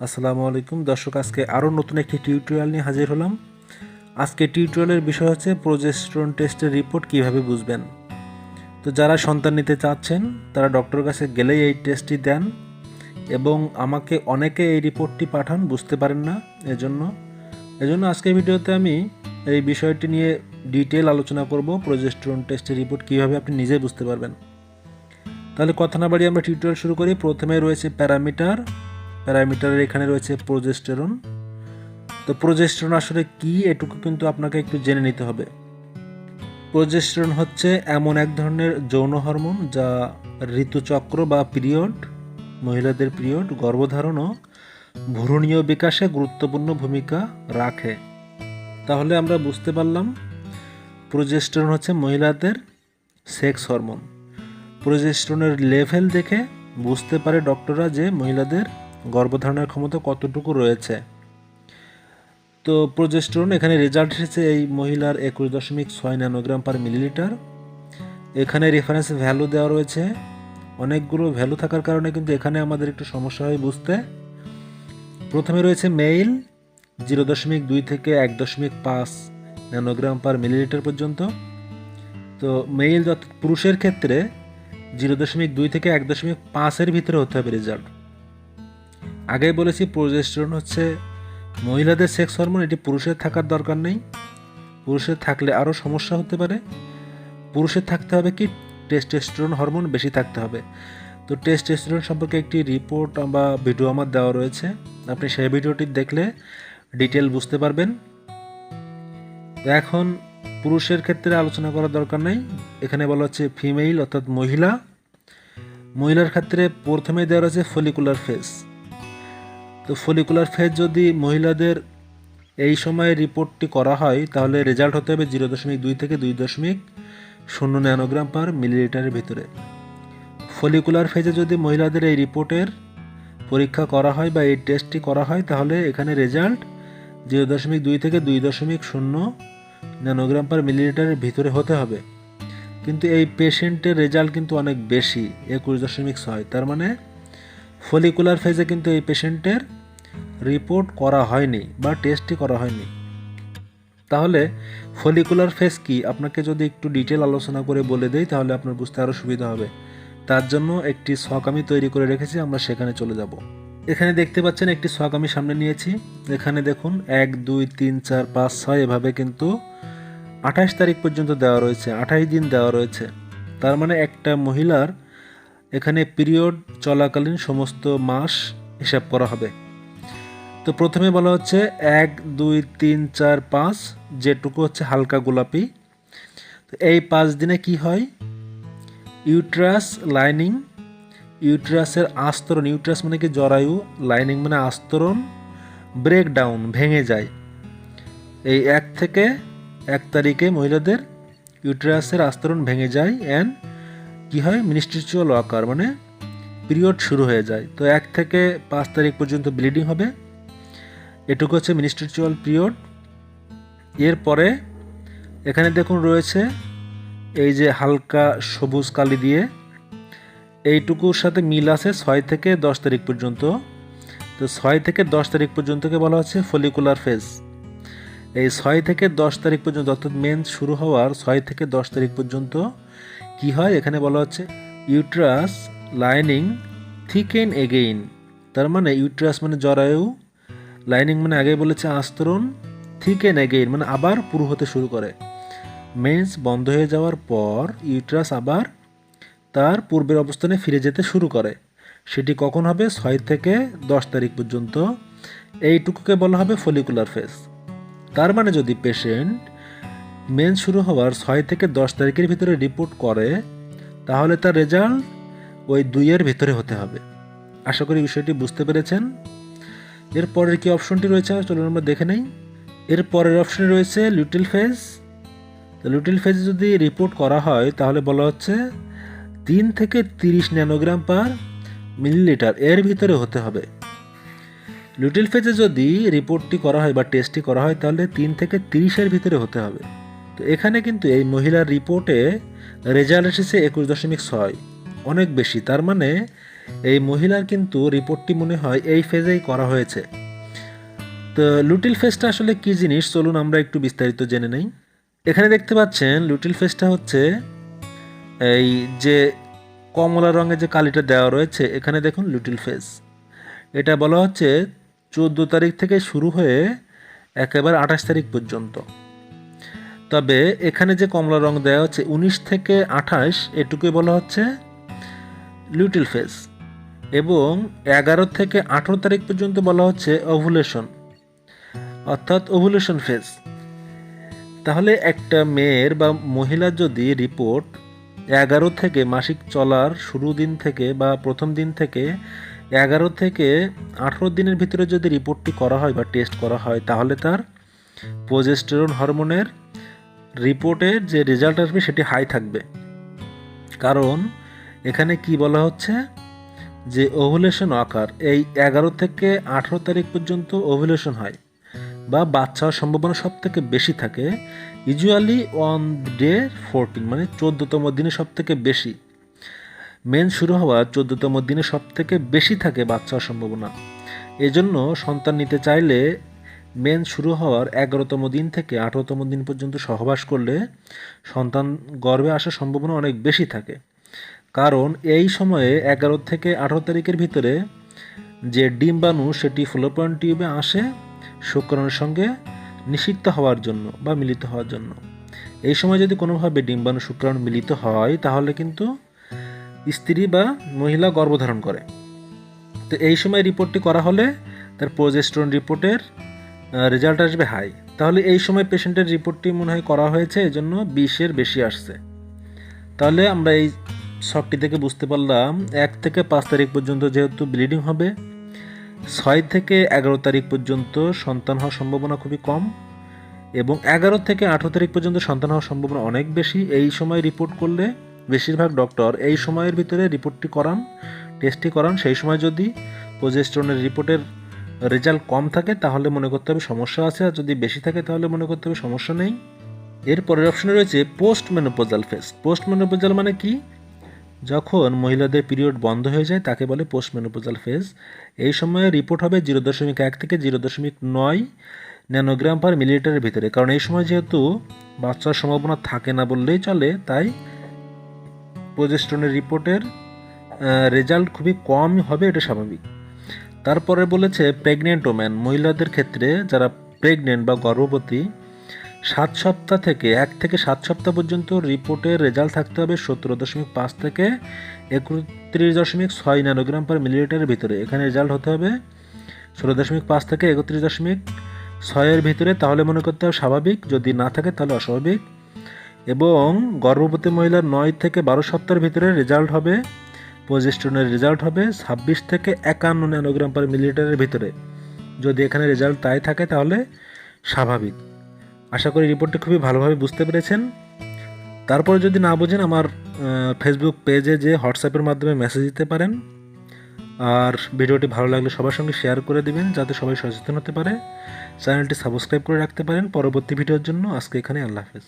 আসসালামু আলাইকুম। দর্শক, আজকে আরও নতুন একটি টিউটোরিয়াল নিয়ে হাজির হলাম। আজকে টিউটোরিয়ালের বিষয় হচ্ছে প্রোজেস্ট্রন টেস্টের রিপোর্ট কীভাবে বুঝবেন। তো যারা সন্তান নিতে চাচ্ছেন, তারা ডক্টরের কাছে গেলেই এই টেস্টটি দেন এবং আমাকে অনেকে এই রিপোর্টটি পাঠান, বুঝতে পারেন না এজন্য। এজন্য আজকের ভিডিওতে আমি এই বিষয়টি নিয়ে ডিটেল আলোচনা করব, প্রোজেস্ট্রন টেস্টের রিপোর্ট কীভাবে আপনি নিজে বুঝতে পারবেন। তাহলে কথা না বাড়িয়ে আমরা টিউটোরিয়াল শুরু করি। প্রথমে রয়েছে প্যারামিটার প্যারামিটারের এখানে রয়েছে প্রোজেস্টেরন। তো প্রোজেস্টেরন আসলে কি? এটুকু কিন্তু আপনাকে একটু জেনে নিতে হবে। প্রোজেস্টেরন হচ্ছে এমন এক ধরনের যৌন হরমোন যা ঋতুচক্র বা পিরিয়ড, মহিলাদের পিরিয়ড, গর্ভধারণ ও ভ্রূণীয় বিকাশে গুরুত্বপূর্ণ ভূমিকা রাখে। তাহলে আমরা বুঝতে পারলাম, প্রোজেস্টেরন হচ্ছে মহিলাদের সেক্স হরমোন। প্রোজেস্টেরনের লেভেল দেখে বুঝতে পারে ডক্টররা যে মহিলাদের গর্ভধারণের ক্ষমতা কতটুকু রয়েছে? তো প্রোজেস্টেরন এখানে রেজাল্ট এসেছে এই মহিলার একুশ দশমিক ছয় ন্যানোগ্রাম পার মিলিলিটার এখানে রেফারেন্স ভ্যালু দেওয়া রয়েছে। অনেকগুলো ভ্যালু থাকার কারণে কিন্তু এখানে আমাদের একটু সমস্যা হয় বুঝতে। প্রথমে রয়েছে মেইল জিরো দশমিক দুই থেকে এক দশমিক পাঁচ ন্যানোগ্রাম পার মিলিলিটার পর্যন্ত। তো মেইল পুরুষের ক্ষেত্রে জিরো দশমিক দুই থেকে এক দশমিক পাঁচের ভিতরে হতে হবে রেজাল্ট আগেই বলেছি, প্রোজেস্টেরন হচ্ছে মহিলাদের সেক্স হরমোন, এটি পুরুষের থাকার দরকার নেই। পুরুষের থাকলে আরও সমস্যা হতে পারে। পুরুষের থাকতে হবে কি? টেস্টোস্টেরন হরমোন বেশি থাকতে হবে। তো টেস্টোস্টেরন সম্পর্কে একটি রিপোর্ট বা ভিডিও আমার দেওয়া রয়েছে। আপনি সেই ভিডিওটি দেখলে ডিটেল বুঝতে পারবেন। তো এখন পুরুষের ক্ষেত্রে আলোচনা করার দরকার নেই। এখানে বলা হচ্ছে ফিমেইল অর্থাৎ মহিলা। মহিলার ক্ষেত্রে প্রথমে দেওয়া রয়েছে ফলিকুলার ফেস। তো ফলিকুলার ফেজ যদি মহিলাদের এই সময়ে রিপোর্টটি করা হয়, তাহলে রেজাল্ট হতে হবে জিরো দশমিক দুই থেকে দুই দশমিক শূন্য ন্যানোগ্রাম পার মিলিলিটারের ভিতরে। ফলিকুলার ফেজে যদি মহিলাদের এই রিপোর্টের পরীক্ষা করা হয় বা এই টেস্টটি করা হয়, তাহলে এখানে রেজাল্ট জিরো দশমিক দুই থেকে দুই দশমিক শূন্য ন্যানোগ্রাম পার মিলিলিটারের ভিতরে হতে হবে। কিন্তু এই পেশেন্টের রেজাল্ট কিন্তু অনেক বেশি, একুশ দশমিক ছয়। তার মানে ফলিকুলার ফেজে কিন্তু এই পেশেন্টের রিপোর্ট করা হয়নি বা টেস্টই করা হয়নি। তাহলে ফলিকুলার ফেস কি? আপনাকে যদি একটু ডিটেল আলোচনা করে বলে দেই, তাহলে আপনার বুঝতে আরও সুবিধা হবে। তার জন্য একটি শখ আমি তৈরি করে রেখেছি, আমরা সেখানে চলে যাব। এখানে দেখতে পাচ্ছেন একটি শখ আমি সামনে নিয়েছি। এখানে দেখুন, এক, দুই, তিন, চার, পাঁচ, ছয়, এভাবে কিন্তু আঠাশ তারিখ পর্যন্ত দেওয়া রয়েছে, আঠাশ দিন দেওয়া রয়েছে। তার মানে একটা মহিলার এখানে পিরিয়ড চলাকালীন সমস্ত মাস হিসাব করা হবে। তো প্রথমে বলা হচ্ছে এক, দুই, তিন, চার, পাঁচ, যেটুকু হচ্ছে হালকা গোলাপি। তো এই পাঁচ দিনে কি হয়? ইউট্রাস লাইনিং, ইউট্রাসের আস্তরণ, ইউট্রাস মানে কি? জরায়ু, লাইনিং মানে আস্তরণ, ব্রেকডাউন, ভেঙে যায়। এই এক থেকে এক তারিখে মহিলাদের ইউট্রাসের আস্তরণ ভেঙে যায় অ্যান্ড কি হয়? মিনিস্ট্রিচুয়াল ওয়াকার মানে পিরিয়ড শুরু হয়ে যায়। তো এক থেকে পাঁচ তারিখ পর্যন্ত ব্লিডিং হবে। এটুকু হচ্ছে মিনিস্ট্রিচুয়াল পিরিয়ড। এরপরে এখানে দেখুন রয়েছে এই যে হালকা সবুজ কালি দিয়ে। এইটুকুর সাথে মিল আছে ছয় থেকে দশ তারিখ পর্যন্ত। তো ছয় থেকে দশ তারিখ পর্যন্তকে বলা হচ্ছে ফলিকুলার ফেজ। এই ছয় থেকে দশ তারিখ পর্যন্ত, অর্থাৎ মেন্স শুরু হওয়ার ছয় থেকে দশ তারিখ পর্যন্ত কি হয়? এখানে বলা হচ্ছে ইউট্রাস লাইনিং থিকেন এগেইন তার মানে ইউট্রাস মানে জরায়ু লাইনিং মানে আগে বলেছে আস্তরণ থিকেন এগেইন মানে আবার পুরু হতে শুরু করে। মেন্স বন্ধ হয়ে যাওয়ার পর ইউট্রাস আবার তার পূর্বের অবস্থানে ফিরে যেতে শুরু করে। সেটি কখন হবে? ছয় থেকে দশ তারিখ পর্যন্ত। এইটুকুকে বলা হবে ফলিকুলার ফেস। তার মানে যদি পেশেন্ট মেন শুরু হওয়ার ছয় থেকে দশ তারিখের ভিতরে রিপোর্ট করে, তাহলে তার রেজাল্ট ওই দুইয়ের ভিতরে হতে হবে। আশা করি বিষয়টি বুঝতে পেরেছেন। এর পরের কি অপশনটি রয়েছে? চলুন আমরা দেখে নেই। এর পরের অপশনে রয়েছে লিটল ফেজ লিটল ফেজে যদি রিপোর্ট করা হয়, তাহলে বলা হচ্ছে তিন থেকে তিরিশ ন্যানোগ্রাম পার মিলিলিটার এর ভিতরে হতে হবে। লিটল ফেজে যদি রিপোর্টটি করা হয় বা টেস্টটি করা হয়, তাহলে তিন থেকে তিরিশের ভিতরে হতে হবে। তো এখানে কিন্তু এই মহিলার রিপোর্টে রেজাল্ট এসেছে একুশ দশমিক ছয়, অনেক বেশি। তার মানে এই মহিলার কিন্তু রিপোর্টটি মনে হয় এই ফেজেই করা হয়েছে। তো লুটিল ফেসটা আসলে কি জিনিস? চলুন আমরা একটু বিস্তারিত জেনে নেই। এখানে দেখতে পাচ্ছেন, লুটিল ফেসটা হচ্ছে এই যে কমলা রঙের যে কালিটা দেওয়া রয়েছে, এখানে দেখুন লুটিল ফেস এটা বলা হচ্ছে চোদ্দ তারিখ থেকে শুরু হয়ে একেবারে আঠাশ তারিখ পর্যন্ত। তবে এখানে যে কমলা রং দেওয়া হচ্ছে, উনিশ থেকে আঠাশ, এটুকুই বলা হচ্ছে লুটিল ফেস এবং এগারো থেকে আঠেরো তারিখ পর্যন্ত বলা হচ্ছে ওভুলেশন অর্থাৎ ওভুলেশন ফেজ তাহলে একটা মেয়ের বা মহিলার যদি রিপোর্ট এগারো থেকে মাসিক চলার শুরু দিন থেকে বা প্রথম দিন থেকে এগারো থেকে আঠেরো দিনের ভিতরে যদি রিপোর্টটি করা হয় বা টেস্ট করা হয়, তাহলে তার প্রোজেস্টেরন হরমোনের রিপোর্টের যে রেজাল্ট আসবে সেটি হাই থাকবে। কারণ এখানে কি বলা হচ্ছে? যে ওভুলেশন আকার এই এগারো থেকে আঠেরো তারিখ পর্যন্ত ওভুলেশন হয় বা বাচ্চা হওয়ার সম্ভাবনা সব থেকে বেশি থাকে ইউজুয়ালি অন ডে ফোরটিন মানে চোদ্দতম দিনে সব থেকে বেশি। মেন শুরু হওয়ার চোদ্দতম দিনে সব থেকে বেশি থাকে বাচ্চা হওয়ার সম্ভাবনা। এজন্য সন্তান নিতে চাইলে মেন শুরু হওয়ার এগারোতম দিন থেকে আঠারোতম দিন পর্যন্ত সহবাস করলে সন্তান গর্ভে আসার সম্ভাবনা অনেক বেশি থাকে। কারণ এই সময়ে এগারো থেকে আঠারো তারিখের ভিতরে যে ডিম্বাণু, সেটি ফ্লোপয়েন্ট টিউবে আসে শুক্রাণুর সঙ্গে নিষিদ্ধ হওয়ার জন্য বা মিলিত হওয়ার জন্য। এই সময় যদি কোনোভাবে ডিম্বাণু, শুক্রাণু মিলিত হয়, তাহলে কিন্তু স্ত্রী বা মহিলা গর্ভধারণ করে। তো এই সময় রিপোর্টটি করা হলে তার প্রোজেস্ট্রন রিপোর্টের রেজাল্ট আসবে হাই। তাহলে এই সময় পেশেন্টের রিপোর্টটি মনে হয় করা হয়েছে এই জন্য বিশের বেশি আসছে। তাহলে আমরা এই শখটি থেকে বুঝতে পারলাম, এক থেকে পাঁচ তারিখ পর্যন্ত যেহেতু ব্লিডিং হবে, ছয় থেকে এগারো তারিখ পর্যন্ত সন্তান হওয়ার সম্ভাবনা খুবই কম এবং এগারো থেকে আঠেরো তারিখ পর্যন্ত সন্তান হওয়ার সম্ভাবনা অনেক বেশি। এই সময় রিপোর্ট করলে বেশিরভাগ ডক্টর এই সময়ের ভিতরে রিপোর্টটি করান টেস্টটি করান। সেই সময় যদি প্রোজেস্ট্রনের রিপোর্টের রেজাল্ট কম থাকে, তাহলে মনে করতে হবে সমস্যা আছে। আর যদি বেশি থাকে, তাহলে মনে করতে হবে সমস্যা নেই। এর পরের অপশনে রয়েছে post menopausal phase post menopausal মানে কি? যখন মহিলাদের পিরিয়ড বন্ধ হয়ে যায়, তাকে বলে পোস্ট মেনোপোজাল ফেজ। এই সময়ে রিপোর্ট হবে জিরো দশমিক এক থেকে জিরো দশমিক নয় ন্যানোগ্রাম পার মিলিলিটারের ভিতরে। কারণ এই সময় যেহেতু বাচ্চার সম্ভাবনা থাকে না বললেই চলে, তাই প্রজেস্টনের রিপোর্টের রেজাল্ট খুবই কম হবে, এটা স্বাভাবিক। তারপরে বলেছে প্রেগনেন্ট ওম্যান। মহিলাদের ক্ষেত্রে যারা প্রেগনেন্ট বা গর্ভবতী সাত সপ্তাহ থেকে এক থেকে সাত সপ্তাহ পর্যন্ত রিপোর্টের রেজাল্ট থাকতে হবে সতেরো দশমিক পাঁচ থেকে একত্রিশ দশমিক ছয় ন্যানোগ্রাম পার মিলিলিটারের ভিতরে। এখানে রেজাল্ট হতে হবে ষোলো দশমিক পাঁচ থেকে একত্রিশ দশমিক ছয়ের ভিতরে, তাহলে মনে করতে হবে স্বাভাবিক। যদি না থাকে, তাহলে অস্বাভাবিক। এবং গর্ভবতী মহিলার নয় থেকে বারো সপ্তাহের ভিতরে রেজাল্ট হবে প্রজেস্টনের রেজাল্ট হবে ছাব্বিশ থেকে একান্ন ন্যানোগ্রাম পার মিলিলিটারের ভিতরে। যদি এখানে রেজাল্ট তাই থাকে, তাহলে স্বাভাবিক। আশা করি রিপোর্টটি খুবই ভালোভাবে বুঝতে পেরেছেন। তারপরে যদি না বোঝেন, আমার ফেসবুক পেজে যে হোয়াটসঅ্যাপের মাধ্যমে মেসেজ দিতে পারেন। আর ভিডিওটি ভালো লাগলে সবার সঙ্গে শেয়ার করে দিবেন, যাতে সবাই সচেতন হতে পারে। চ্যানেলটি সাবস্ক্রাইব করে রাখতে পারেন। পরবর্তী ভিডিওর জন্য আজকে এখানে আল্লাহ হাফেজ।